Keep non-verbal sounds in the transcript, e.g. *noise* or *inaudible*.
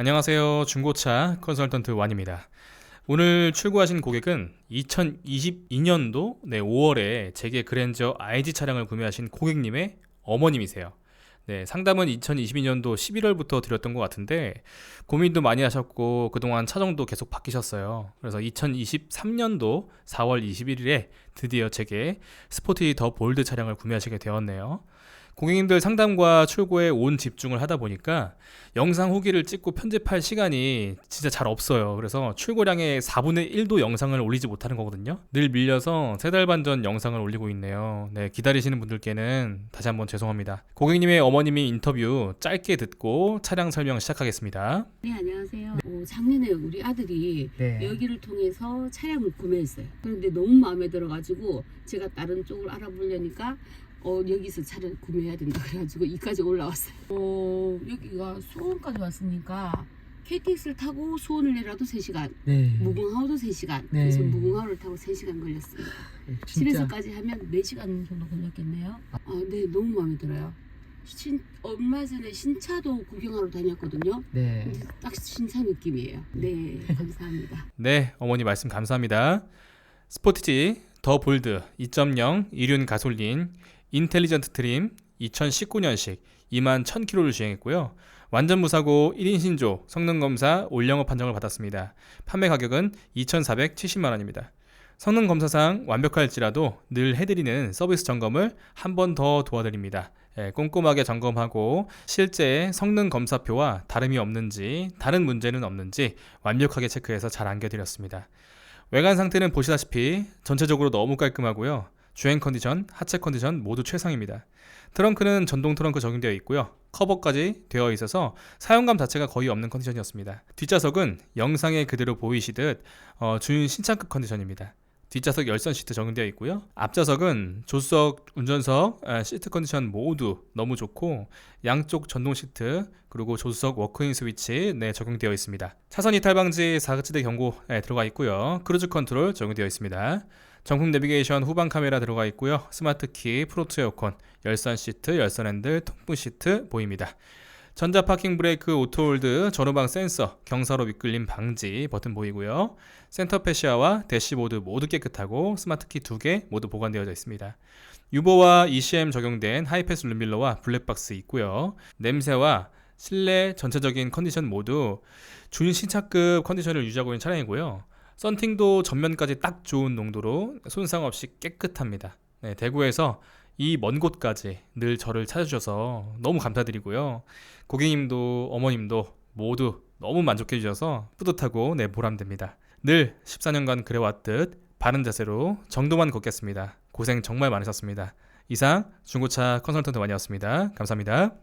안녕하세요. 중고차 컨설턴트 완입니다. 오늘 출고하신 고객은 2022년도 네, 5월에 제게 그랜저 IG 차량을 구매하신 고객님의 어머님이세요. 네, 상담은 2022년도 11월부터 드렸던 것 같은데 고민도 많이 하셨고 그동안 차종도 계속 바뀌셨어요. 그래서 2023년도 4월 21일에 드디어 제게 스포티 더 볼드 차량을 구매하시게 되었네요. 고객님들 상담과 출고에 온 집중을 하다 보니까 영상 후기를 찍고 편집할 시간이 진짜 잘 없어요. 그래서 출고량의 4분의 1도 영상을 올리지 못하는 거거든요. 늘 밀려서 세 달 반 전 영상을 올리고 있네요. 네, 기다리시는 분들께는 다시 한번 죄송합니다. 고객님의 어머님이 인터뷰 짧게 듣고 차량 설명 시작하겠습니다. 네 안녕하세요. 어, 작년에 우리 아들이 네. 여기를 통해서 차량을 구매했어요. 그런데 너무 마음에 들어가지고 제가 다른 쪽을 알아보려니까 어, 여기서 차를 구매해야 된다 그래가지고 이까지 올라왔어요. 어, 여기가 수원까지 왔으니까 KTX를 타고 수원을 내려도 3시간, 네. 무궁화호도 3시간. 네. 그래서 무궁화호를 타고 3시간 걸렸습니다. 진짜 집에서까지 하면 4시간 정도 걸렸겠네요. 아, 네, 너무 마음에 들어요. 신, 얼마 전에 신차도 구경하러 다녔거든요. 네. 근데 딱 신차 느낌이에요. 네, 감사합니다. *laughs* 네, 어머니 말씀 감사합니다. 스포티지 더 볼드 2.0 이륜 가솔린 인텔리전트 트림 2019년식 2만 1000km를 주행했고요. 완전 무사고 1인 신조 성능 검사 올영업 판정을 받았습니다. 판매 가격은 2,470만 원입니다. 성능 검사상 완벽할지라도 늘 해드리는 서비스 점검을 한 번 더 도와드립니다. 예, 꼼꼼하게 점검하고 실제 성능 검사표와 다름이 없는지 다른 문제는 없는지 완벽하게 체크해서 잘 안겨드렸습니다. 외관 상태는 보시다시피 전체적으로 너무 깔끔하고요. 주행 컨디션, 하체 컨디션 모두 최상입니다. 트렁크는 전동 트렁크 적용되어 있고요. 커버까지 되어 있어서 사용감 자체가 거의 없는 컨디션이었습니다. 뒷좌석은 영상에 그대로 보이시듯 어, 준 신차급 컨디션입니다. 뒷좌석 열선 시트 적용되어 있고요. 앞좌석은 조수석, 운전석, 아, 시트 컨디션 모두 너무 좋고 양쪽 전동 시트 그리고 조수석 워크인 스위치 네, 적용되어 있습니다. 차선 이탈 방지 사각지대 경고 네, 들어가 있고요. 크루즈 컨트롤 적용되어 있습니다. 정품 내비게이션 후방 카메라 들어가 있고요. 스마트 키, 프로트 에어컨, 열선 시트, 열선 핸들, 통풍 시트 보입니다. 전자 파킹 브레이크, 오토홀드, 전후방 센서, 경사로 미끌림 방지 버튼 보이고요. 센터 패시아와 대시보드 모두 깨끗하고 스마트키 두 개 모두 보관되어져 있습니다. 유보와 ECM 적용된 하이패스 룸밀러와 블랙박스 있고요. 냄새와 실내 전체적인 컨디션 모두 준 신차급 컨디션을 유지하고 있는 차량이고요. 썬팅도 전면까지 딱 좋은 농도로 손상 없이 깨끗합니다. 네, 대구에서 이 먼 곳까지 늘 저를 찾아주셔서 너무 감사드리고요. 고객님도 어머님도 모두 너무 만족해 주셔서 뿌듯하고 네, 보람됩니다. 늘 14년간 그래왔듯 바른 자세로 정도만 걷겠습니다. 고생 정말 많으셨습니다. 이상 중고차 컨설턴트 완이었습니다. 감사합니다.